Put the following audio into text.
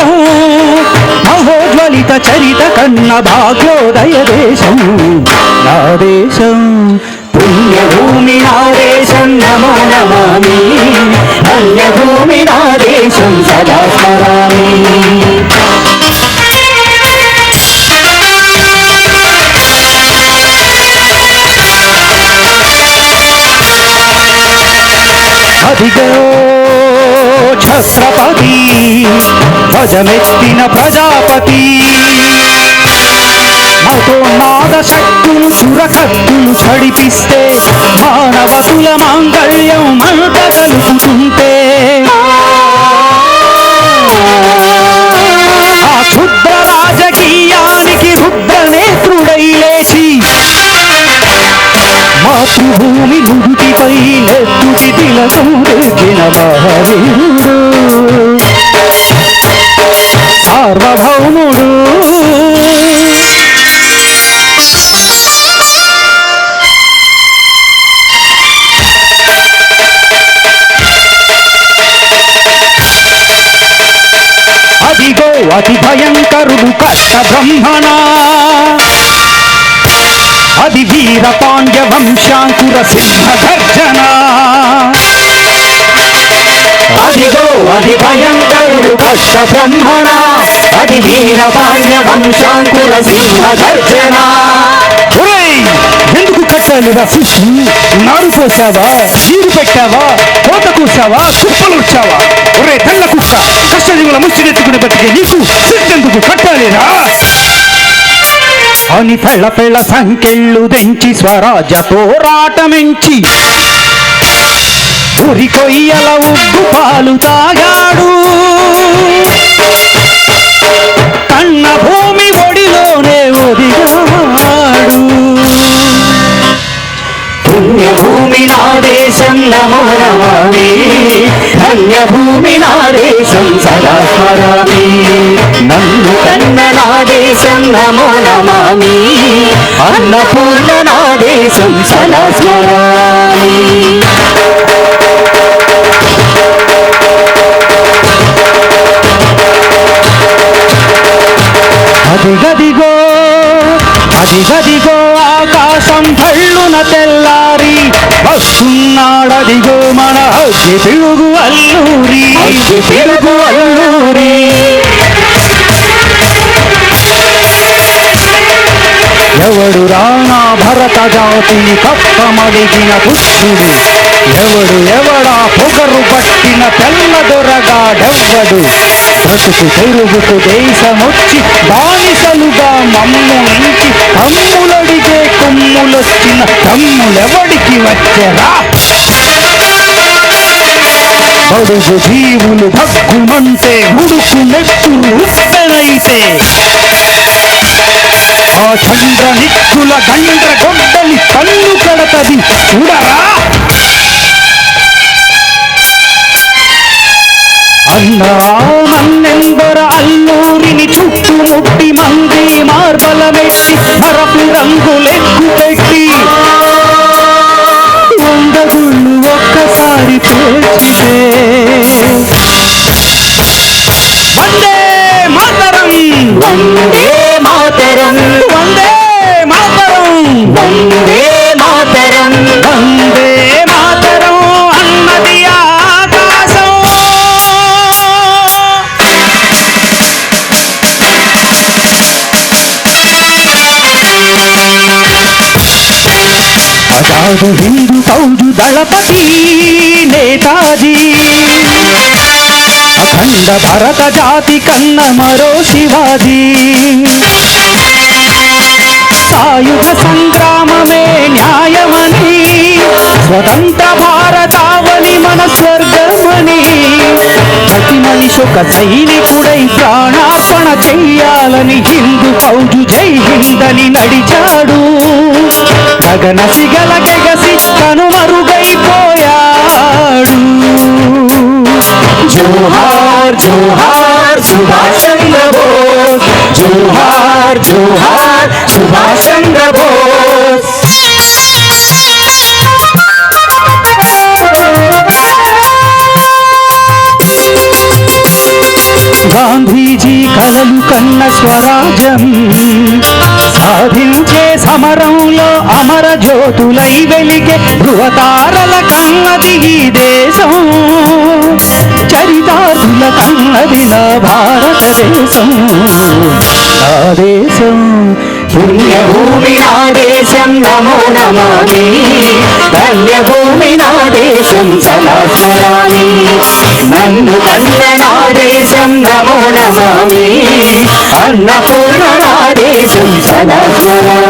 దేశం మహోజ్వలిత చరిత కన్న భాగ్యోదయ దేశం నా దేశం పుణ్యభూమి నా దేశం నమో నమామి. పుణ్యభూమి నా దేశం సదా స్మరామి. అధిగో ఛత్రపతి. ధ్వజమెత్తిన ప్రజాపతి. మతోన్మాద శక్తులు సురకత్తులు చడిపిస్తే మానవతుల మాంగళ్యం మంట కలుపుతుంటే ఆ క్షుద్ర రాజకీయానికి రుద్ర నేత్రుడై లేచి మాతృభూమి నుదుటిపై నెత్తుకి తిలకం తెచ్చిన మహనీయుడు. అతి భయంకరుడు కష్ట బ్రహ్మణ. అది వీర పాండ్య వంశాంకుర సింహ గర్జన. అదిగో అది భయంకరుడు కష్ట బ్రహ్మణ. అది వీర పాండ్య వంశాంకుర సింహ గర్జన. ఎందుకు కట్టాలిరా సుషి నారు పోసావా నీరు పెట్టావా? కోత కుప్పలు వచ్చావా ఒరే తెల్ల కుక్క కష్టజీవుల ముచ్చినెత్తుకుని బతికే నీకు సిద్ధెందుకు కట్టాలిరా అని పెళ్ళ పెళ్ళ సంకెళ్ళు దెంచి స్వరాజ పోరాటమెంచి ఉరి కొయ్యల ఉగ్గు పాలు తాగాడు. భూమి నా దేశం నమో నమామి. ధన్యభూమి నా దేశం సదా స్మరామి. నన్ను కన్న నా దేశం నమో నమామి. అన్నపూర్ణ నా దేశం సదా స్మరామి. అదిగదిగో అదిగదిగో ఆకాశం భళ్ళున తెల్లారి వస్తున్నాడదిగో మన అగ్గి పిడుగు అల్లూరి. అగ్గి పిడుగు అల్లూరి. ఎవడు రానా భరత జాతిని కప్పమడిగిన దుష్టుడు ఎవడు ఎవడా పొగరు పట్టిన తెల్ల దొరగాడెవ్వడు బ్రతుకు తెరుగుకు దేశమొచ్చి బానిసలుగా మమ్ము నుంచి తమ్ములడిగే కొమ్ములొచ్చిన తమ్ములెవడికి వచ్చరా బడుగు జీవులు భగ్గుమంటే ముడుకు నెత్తులు ఉప్పెనైతే ఆ చంద్ర నిక్కుల గండ్ర గొడ్డలి కన్ను కడతది చూడరా? అన్నా నన్నెందర అల్లూరిని చుట్టుముట్టి మంది మార్బలమెట్టి మరపు రంగులెక్కు పెట్టి వందగుళ్ళు ఒక్కసారి పేర్చితే వందే మాతరం! వందే మాతరం! అజాదు హిందూ సౌజు దళపతి నేతాజీ. అఖండ భరత జాతి కన్న మరో శివాజీ. సాయుధ సంగ్రామమే న్యాయమని స్వతంత్ర భారతావని మన స్వర్గమని ప్రతి మనిషి ఒక సైనికుడై ప్రాణార్పణ చెయ్యాలని హిందూ ఫౌజు జై హిందని నడిచాడు. గగన సిగల గెగసి కనుమరుగైపోయాడు జోహార్ జోహార్ సుభాష్ చంద్ర బోస్ జోహార్ జోహార్ సుభాష్ చంద్ర బోస్ గాంధీజీ కలలు కన్న స్వరాజం సమరంలో అమర జ్యోతులై వెలిగే ధృవతారల కన్నది ఈ దేశం. చరితార్థుల కన్నది నా భారతదేశం. నా దేశం పుణ్యభూమి నా దేశం నమో నమామి. ధన్యభూమి నా దేశం సదా స్మరామి నన్ను కన్న నా దేశం నమో నమామి. అన్నపూర్ణ నా దేశం సదా స్మరామి